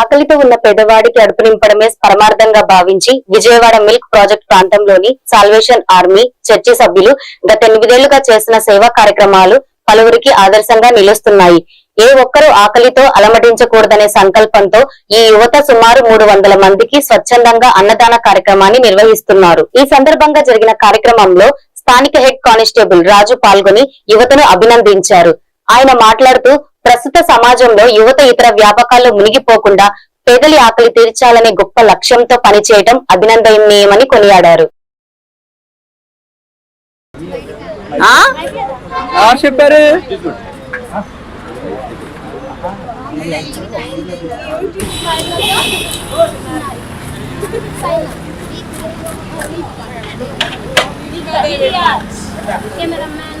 ఆకలితో ఉన్న పేదవాడికి అడుపు నింపడమే పరమార్థంగా భావించి విజయవాడ మిల్క్ ప్రాజెక్ట్ ప్రాంతంలోని సాల్వేషన్ ఆర్మీ చర్చి సభ్యులు గత ఎనిమిదేళ్ళుగా చేసిన సేవా కార్యక్రమాలు పలువురికి ఆదర్శంగా నిలుస్తున్నాయి. ఏ ఒక్కరూ ఆకలితో అలమటించకూడదనే సంకల్పంతో ఈ యువత సుమారు మూడు వందల మందికి స్వచ్ఛందంగా అన్నదాన కార్యక్రమాన్ని నిర్వహిస్తున్నారు. ఈ సందర్భంగా జరిగిన కార్యక్రమంలో స్థానిక హెడ్ కానిస్టేబుల్ రాజు పాల్గొని యువతను అభినందించారు. ఆయన మాట్లాడుతూ ప్రస్తుత సమాజంలో యువత ఇతర వ్యాపకాల్లో మునిగిపోకుండా పేదలి ఆకలి తీర్చాలనే గొప్ప లక్ష్యంతో పనిచేయడం అభినందనీయమని కొనియాడారు. చెప్పారు. కెమెరామ్యాన్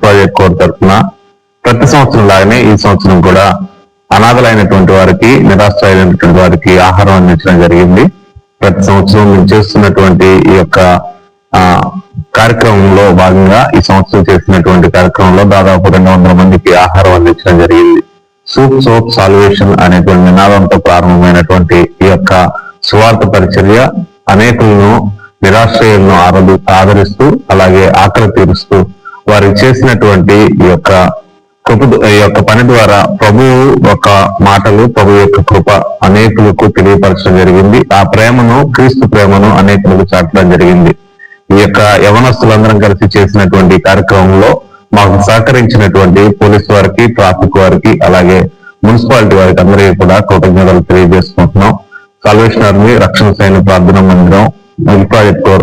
ప్రాజెక్ట్ కోర్ తరఫున ప్రతి సంవత్సరం లాగానే ఈ సంవత్సరం కూడా అనాథలైనటువంటి వారికి నిరాశ్రయులైనటువంటి వారికి ఆహారం అందించడం జరిగింది. ప్రతి సంవత్సరం మేము చేస్తున్నటువంటి ఈ యొక్క ఆ, కార్యక్రమంలో భాగంగా ఈ సంవత్సరం చేసినటువంటి కార్యక్రమంలో దాదాపు రెండు వందల మందికి ఆహారం అందించడం జరిగింది. సూప్ సోప్ సాల్వేషన్ అనేటువంటి నినాదంతో ప్రారంభమైనటువంటి ఈ యొక్క స్వార్థ పరిచర్య అనేకులను నిరాశ్రయులను ఆరదు ఆదరిస్తూ అలాగే ఆకలి తీరుస్తూ వారు చేసినటువంటి ఈ యొక్క కృప ఈ యొక్క పని ద్వారా ప్రభువు యొక్క మాటలు ప్రభు యొక్క కృప అనేకులకు తెలియపరచడం జరిగింది. ఆ ప్రేమను క్రీస్తు ప్రేమను అనేకులకు చాటడం జరిగింది. ఈ యొక్క యవనస్తులందరం కలిసి చేసినటువంటి కార్యక్రమంలో మాకు సహకరించినటువంటి పోలీస్ వారికి ట్రాఫిక్ వారికి అలాగే మున్సిపాలిటీ వారికి అందరికీ కూడా కృతజ్ఞతలు తెలియజేసుకుంటున్నాం. సాల్వేషన్ ఆర్మీ రక్షణ సైన్య ప్రార్థన మందిరం మిల్